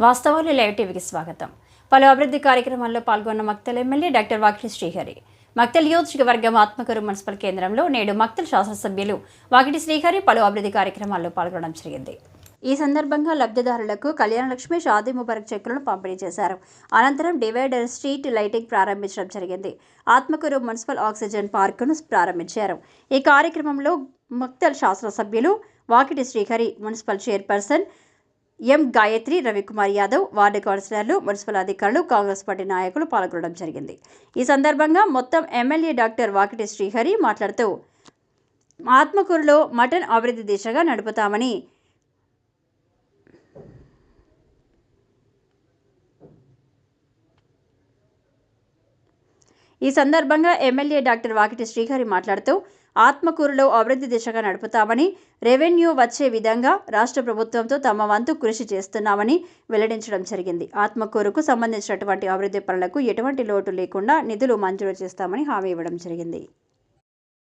వాస్తవాలు లైవ్ టీవీకి స్వాగతం. పలు అభివృద్ధి కార్యక్రమాల్లో పాల్గొన్న మక్తల్ ఎమ్మెల్యే డాక్టర్ వాకిటి శ్రీహరి. మక్తల్ నియోజకవర్గం ఆత్మకూరు మున్సిపల్ కేంద్రంలో నేడు మక్తల్ శాసనసభ్యులు వాకిటి శ్రీహరి పలు అభివృద్ధి కార్యక్రమాల్లో పాల్గొనడం జరిగింది. ఈ సందర్భంగా లబ్ధిదారులకు కళ్యాణలక్ష్మి షాదీ ముబారక్ చెక్కులను పంపిణీ చేశారు. అనంతరం డివైడర్ స్ట్రీట్ లైటింగ్ ప్రారంభించడం జరిగింది. ఆత్మకూరు మున్సిపల్ ఆక్సిజన్ పార్కును ప్రారంభించారు. ఈ కార్యక్రమంలో మక్తల్ శాసనసభ్యులు Vakiti Srihari municipal chairperson M Gayatri Ravikumar Yadav ward కౌన్సిలర్లు మున్సిపల్ అధికారులు కాంగ్రెస్ పార్టీ నాయకులు పాల్గొనడం జరిగింది. ఈ సందర్భంగా మొత్తం ఎమ్మెల్యే డాక్టర్ వాకిటి శ్రీహరి మాట్లాడుతూ ఆత్మకూరులో మటన్ అభివృద్ధి దిశగా నడుపుతామని ఈ సందర్భంగా ఎమ్మెల్యే డాక్టర్ వాకిటి శ్రీహరి మాట్లాడుతూ ఆత్మకూరులో అభివృద్ధి దిశగా నడుపుతామని రెవెన్యూ వచ్చే విధంగా రాష్ట్ర ప్రభుత్వంతో తమ వంతు కృషి చేస్తున్నామని వెల్లడించడం జరిగింది. ఆత్మకూరుకు సంబంధించినటువంటి అభివృద్ధి పనులకు ఎటువంటి లోటు లేకుండా నిధులు మంజూరు చేస్తామని హామీ ఇవ్వడం జరిగింది.